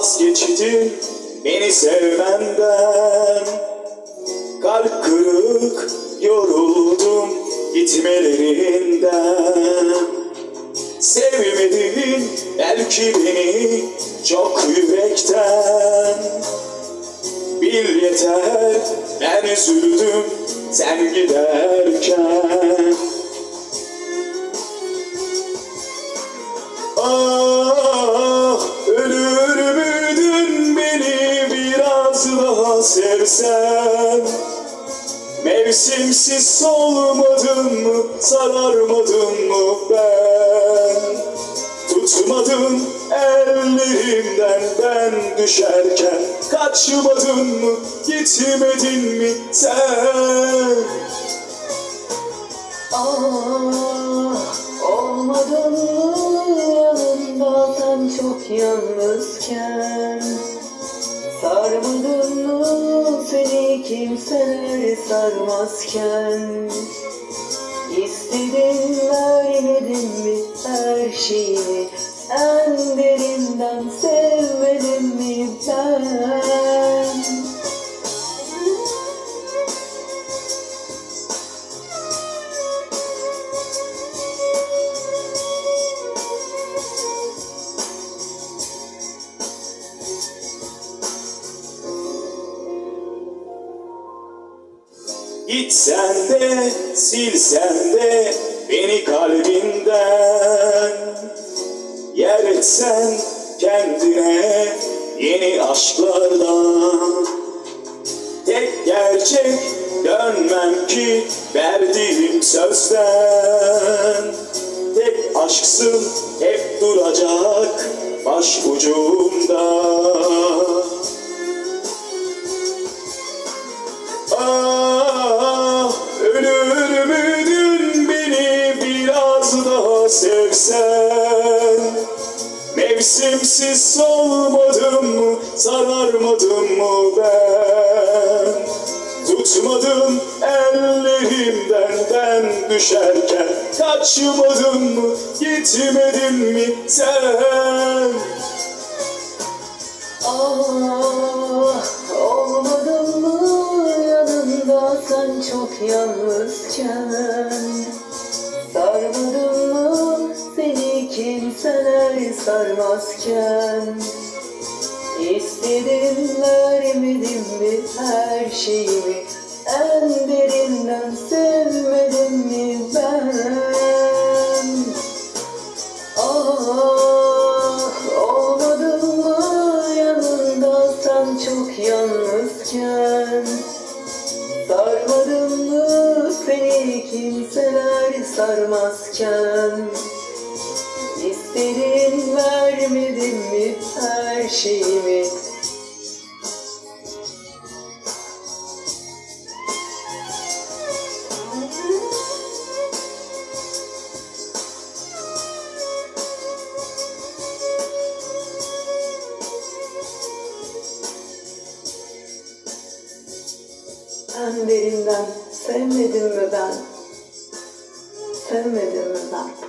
Vazgeçtin beni sevmenden Kalp kırık yoruldum gitmelerinden. Sevmedin belki beni çok yürekten. Bil yeter ben üzüldüm sen giderken daha sevsen Mevsimsiz solmadın mı sararmadın mı ben? Tutmadın ellerimden ben düşerken Kaçmadın mı gitmedin mi sen? Ah, olmadın mı yanımda sen çok yalnızken? Sarmadın seni kimseler sarmazken İstedin vermedin mi her şeyi? En derinden sevmedin Gitsen de silsen de beni kalbinden. Yer etsen kendine yeni aşklardan. Tek gerçek dönmem ki verdiğim sözden. Tek aşksın hep duracak başucumda sevsen Mevsimsiz solmadım mı sararmadım mı ben? Tutmadın ellerimden ben düşerken Kaçmadın mı gitmedin mi sen? Ah, olmadın mı yanında sen çok yalnızken sarmazken İstedin vermedin mi her şeyimi En derinden sevmedin mi ben? Ah olmadın mı yanında? Sen çok yalnızken Sarmadın mı seni kimseler sarmazken? İstedin vermedin mi her şeyimi En derinden sevmedim mi ben? Sevmedim mi ben?